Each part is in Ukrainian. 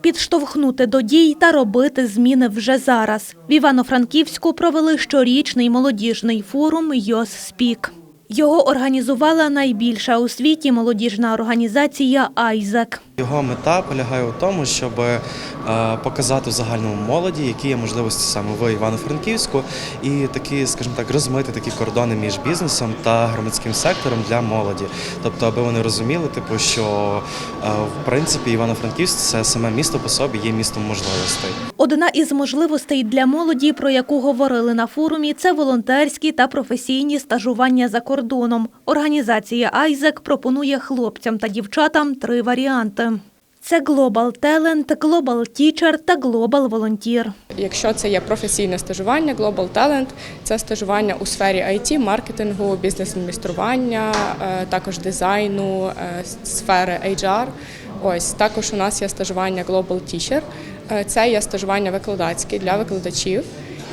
Підштовхнути до дій та робити зміни вже зараз. В Івано-Франківську провели щорічний молодіжний форум «Йос Спік». Його організувала найбільша у світі молодіжна організація «Айзек». Його мета полягає у тому, щоб е, показати загальному молоді, які є можливості саме в Івано-Франківську, і такі, скажімо так, розмити такі кордони між бізнесом та громадським сектором для молоді. Тобто, аби вони розуміли, типу, що е, в принципі Івано-Франківськ це саме місто по собі є містом можливостей. Одна із можливостей для молоді, про яку говорили на форумі, це волонтерські та професійні стажування за кордоном. Організація «Айзек» пропонує хлопцям та дівчатам три варіанти. Це Global Talent, Global Teacher та Global Volunteer. Якщо це є професійне стажування, Global Talent – це стажування у сфері IT, маркетингу, бізнес-адміністрування, е, також дизайну, е, сфери HR. Ось також у нас є стажування Global Teacher. Е, Це є стажування викладацьке для викладачів.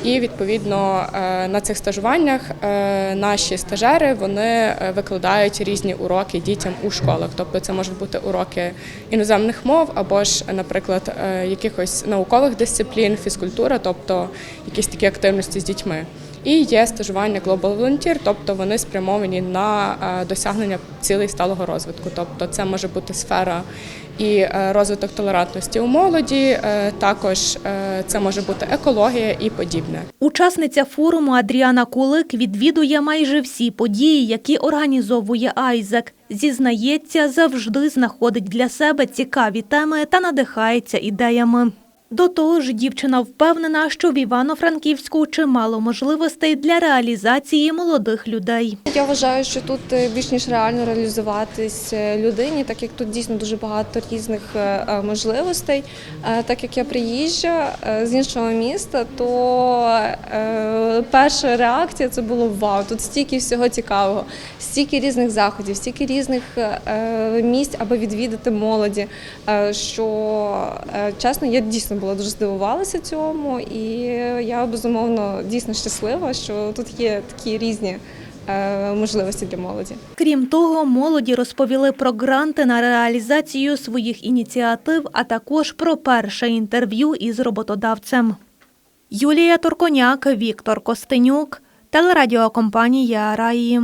І відповідно е, на цих стажуваннях е, наші стажери вони е, викладають різні уроки дітям у школах. Тобто це можуть бути уроки іноземних мов або ж, наприклад, якихось наукових дисциплін, фізкультура, тобто якісь такі активності з дітьми. І є стажування Global Volunteer, тобто вони спрямовані на е, досягнення цілей сталого розвитку. Тобто це може бути сфера і е, розвиток толерантності у молоді, е, також це може бути екологія і подібне. Учасниця форуму Адріана Кулик відвідує майже всі події, які організовує Айзек. Зізнається, завжди знаходить для себе цікаві теми та надихається ідеями. До того ж, дівчина впевнена, що в Івано-Франківську чимало можливостей для реалізації молодих людей. Я вважаю, що тут е, більш ніж реально реалізуватись е, людині, так як тут дійсно дуже багато різних е, можливостей. Так як я приїжджа з іншого міста, то перша реакція це було вау, тут стільки всього цікавого, стільки різних заходів, стільки різних місць, аби відвідати молоді. Що чесно, я дійсно була дуже здивувалася цьому, і я безумовно дійсно щаслива, що тут є такі різні е, можливості для молоді. Крім того, молоді розповіли про гранти на реалізацію своїх ініціатив, а також про перше інтерв'ю із роботодавцем. Юлія Турконяк, Віктор Костенюк, телерадіокомпанія Раї.